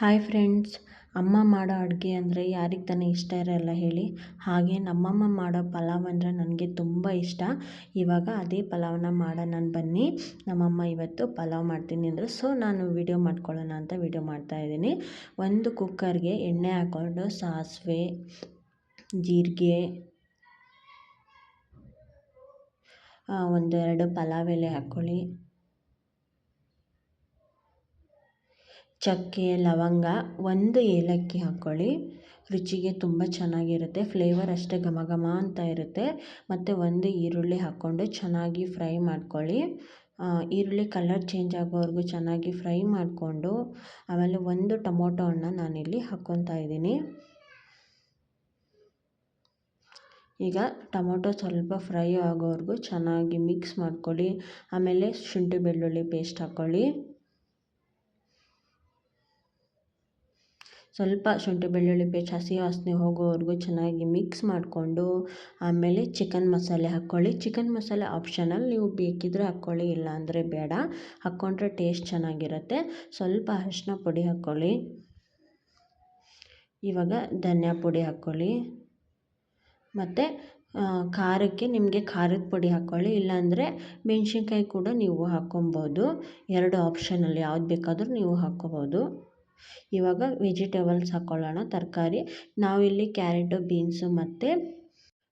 Hi friends ಅಮ್ಮ ಮಾಡೋ ಅಡುಗೆ ಅಂದರೆ ಯಾರಿಗೆ ತಾನೇ ಇಷ್ಟ ಇರೋಲ್ಲ ಹೇಳಿ. ಹಾಗೆ ನಮ್ಮಮ್ಮ ಮಾಡೋ ಪಲಾವ್ ಅಂದರೆ ನನಗೆ ತುಂಬ ಇಷ್ಟ. ಇವಾಗ ಅದೇ ಪಲಾವನ್ನ ಮಾಡೋಣ ಬನ್ನಿ. ನಮ್ಮಮ್ಮ ಇವತ್ತು ಪಲಾವ್ ಮಾಡ್ತೀನಿ ಅಂದರೆ ಸೊ ನಾನು ವಿಡಿಯೋ ಮಾಡ್ಕೊಳ್ಳೋಣ ಅಂತ ವಿಡಿಯೋ ಮಾಡ್ತಾಯಿದ್ದೀನಿ ಒಂದು ಕುಕ್ಕರ್ಗೆ ಎಣ್ಣೆ ಹಾಕ್ಕೊಂಡು ಸಾಸಿವೆ, ಜೀರಿಗೆ ಒಂದೆರಡು ಪಲಾವ್ ಎಲೆ ಹಾಕ್ಕೊಳ್ಳಿ. ಚಕ್ಕೆ, ಲವಂಗ ಒಂದು ಏಲಕ್ಕಿ ಹಾಕ್ಕೊಳ್ಳಿ ರುಚಿಗೆ ತುಂಬ ಚೆನ್ನಾಗಿರುತ್ತೆ. ಫ್ಲೇವರ್ ಅಷ್ಟೇ ಘಮ ಘಮ ಅಂತ ಇರುತ್ತೆ. ಮತ್ತು ಒಂದು ಈರುಳ್ಳಿ ಹಾಕ್ಕೊಂಡು ಚೆನ್ನಾಗಿ ಫ್ರೈ ಮಾಡ್ಕೊಳ್ಳಿ. ಈರುಳ್ಳಿ ಕಲರ್ ಚೇಂಜ್ ಆಗೋವರೆಗೂ ಚೆನ್ನಾಗಿ ಫ್ರೈ ಮಾಡಿಕೊಂಡು ಆಮೇಲೆ ಒಂದು ಟೊಮೊಟೊ ಹಣ್ಣು ನಾನಿಲ್ಲಿ ಹಾಕ್ಕೊತಾ ಇದ್ದೀನಿ. ಈಗ ಟೊಮೊಟೊ ಸ್ವಲ್ಪ ಫ್ರೈ ಆಗೋವರೆಗೂ ಚೆನ್ನಾಗಿ ಮಿಕ್ಸ್ ಮಾಡ್ಕೊಳ್ಳಿ. ಆಮೇಲೆ ಶುಂಠಿ ಬೆಳ್ಳುಳ್ಳಿ ಪೇಸ್ಟ್ ಹಾಕ್ಕೊಳ್ಳಿ ಸ್ವಲ್ಪ ಶುಂಠಿ, ಬೆಳ್ಳುಳ್ಳಿ ಪೇಸ್ಟ್, ಹಸಿ ವಾಸನೆ ಹೋಗೋವರೆಗೂ ಚೆನ್ನಾಗಿ ಮಿಕ್ಸ್ ಮಾಡಿಕೊಂಡು ಆಮೇಲೆ ಚಿಕನ್ ಮಸಾಲೆ ಹಾಕ್ಕೊಳ್ಳಿ. ಚಿಕನ್ ಮಸಾಲೆ ಆಪ್ಷನಲ್ ನೀವು ಬೇಕಿದ್ದರೆ ಹಾಕ್ಕೊಳ್ಳಿ ಇಲ್ಲ ಅಂದರೆ ಬೇಡ. ಹಾಕ್ಕೊಂಡ್ರೆ ಟೇಸ್ಟ್ ಚೆನ್ನಾಗಿರುತ್ತೆ. ಸ್ವಲ್ಪ ಅರಿಶಿನ ಪುಡಿ ಹಾಕ್ಕೊಳ್ಳಿ. ಇವಾಗ ಧನಿಯಾ ಪುಡಿ ಹಾಕ್ಕೊಳ್ಳಿ. ಮತ್ತು ಖಾರಕ್ಕೆ ನಿಮಗೆ ಖಾರದ ಪುಡಿ ಹಾಕ್ಕೊಳ್ಳಿ. ಇಲ್ಲಾಂದರೆ ಮೆಣಸಿನ್ಕಾಯಿ ಕೂಡ ನೀವು ಹಾಕ್ಕೊಬೋದು. ಎರಡು ಆಪ್ಷನಲ್ಲಿ ಯಾವ್ದು ಬೇಕಾದರೂ ನೀವು ಹಾಕ್ಕೋಬೋದು. ಇವಾಗ ವೆಜಿಟೇಬಲ್ಸ್ ಹಾಕ್ಕೊಳ್ಳೋಣ ತರಕಾರಿ. ನಾವಿಲ್ಲಿ ಕ್ಯಾರೆಟು, ಬೀನ್ಸು ಮತ್ತು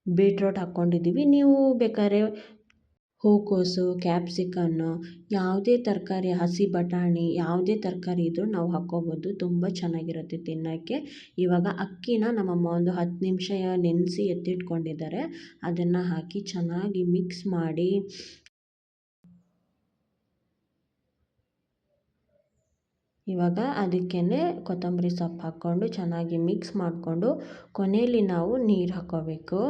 ಬೀಟ್ರೋಟ್ ಹಾಕ್ಕೊಂಡಿದ್ದೀವಿ. ನೀವು ಬೇಕಾದ್ರೆ ಹೂಕೋಸು, ಕ್ಯಾಪ್ಸಿಕನ್ನು, ಯಾವುದೇ ತರಕಾರಿ, ಹಸಿ ಬಟಾಣಿ, ಯಾವುದೇ ತರಕಾರಿ ಇದ್ದರೂ ನಾವು ಹಾಕ್ಕೋಬೋದು. ತುಂಬ ಚೆನ್ನಾಗಿರುತ್ತೆ ತಿನ್ನೋಕ್ಕೆ. ಇವಾಗ ಅಕ್ಕಿನ ನಮ್ಮಮ್ಮ ಒಂದು ಹತ್ತು ನಿಮಿಷ ನೆನೆಸಿ ಎತ್ತಿಟ್ಕೊಂಡಿದ್ದಾರೆ. ಅದನ್ನು ಹಾಕಿ ಚೆನ್ನಾಗಿ ಮಿಕ್ಸ್ ಮಾಡಿ ಇವಾಗ ಅದಕ್ಕೇ ಕೊತ್ತಂಬರಿ ಸೊಪ್ಪು ಹಾಕ್ಕೊಂಡು ಚೆನ್ನಾಗಿ ಮಿಕ್ಸ್ ಮಾಡಿಕೊಂಡು ಕೊನೆಯಲ್ಲಿ ನಾವು ನೀರು ಹಾಕ್ಕೋಬೇಕು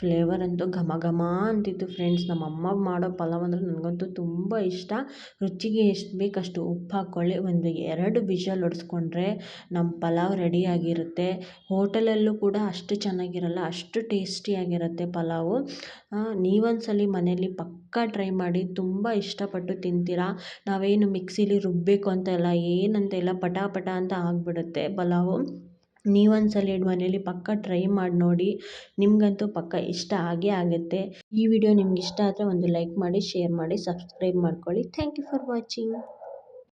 ಫ್ಲೇವರ್ ಅಂತೂ ಘಮ ಘಮ ಅಂತಿತ್ತು ಫ್ರೆಂಡ್ಸ್. ನಮ್ಮ ಅಮ್ಮ ಮಾಡೋ ಪಲಾವ್ ಅಂದರೆ ನನಗಂತೂ ತುಂಬ ಇಷ್ಟ. ರುಚಿಗೆ ಎಷ್ಟು ಬೇಕು ಅಷ್ಟು ಉಪ್ಪು ಹಾಕ್ಕೊಳ್ಳಿ. ಒಂದು ಎರಡು ವಿಷಲ್ ಹೊಡೆಸ್ಕೊಂಡ್ರೆ ನಮ್ಮ ಪಲಾವ್ ರೆಡಿಯಾಗಿರುತ್ತೆ ಹೋಟೆಲಲ್ಲೂ ಕೂಡ ಅಷ್ಟು ಚೆನ್ನಾಗಿರಲ್ಲ, ಅಷ್ಟು ಟೇಸ್ಟಿಯಾಗಿರುತ್ತೆ ಪಲಾವು. ನೀವೊಂದ್ಸಲಿ ಮನೇಲಿ ಪಕ್ಕಾ ಟ್ರೈ ಮಾಡಿ, ತುಂಬ ಇಷ್ಟಪಟ್ಟು ತಿಂತೀರಾ? ನಾವೇನು ಮಿಕ್ಸಿಲಿ ರುಬ್ಬಬೇಕು ಅಂತ ಇಲ್ಲ ಏನಂತ ಇಲ್ಲ ಪಟ ಪಟ ಅಂತ ಆಗಿಬಿಡುತ್ತೆ ಪಲಾವು. ನೀವೊಂದ್ಸಲಿ ಮನೇಲಿ ಪಕ್ಕ ಟ್ರೈ ಮಾಡಿ ನೋಡಿ. ನಿಮಗಂತೂ ಪಕ್ಕ ಇಷ್ಟ ಆಗೇ ಆಗುತ್ತೆ. ಈ ವಿಡಿಯೋ ನಿಮ್ಗೆ ಇಷ್ಟ ಆದರೆ ಒಂದು ಲೈಕ್ ಮಾಡಿ ಶೇರ್ ಮಾಡಿ ಸಬ್ಸ್ಕ್ರೈಬ್ ಮಾಡ್ಕೊಳ್ಳಿ. Thank you for watching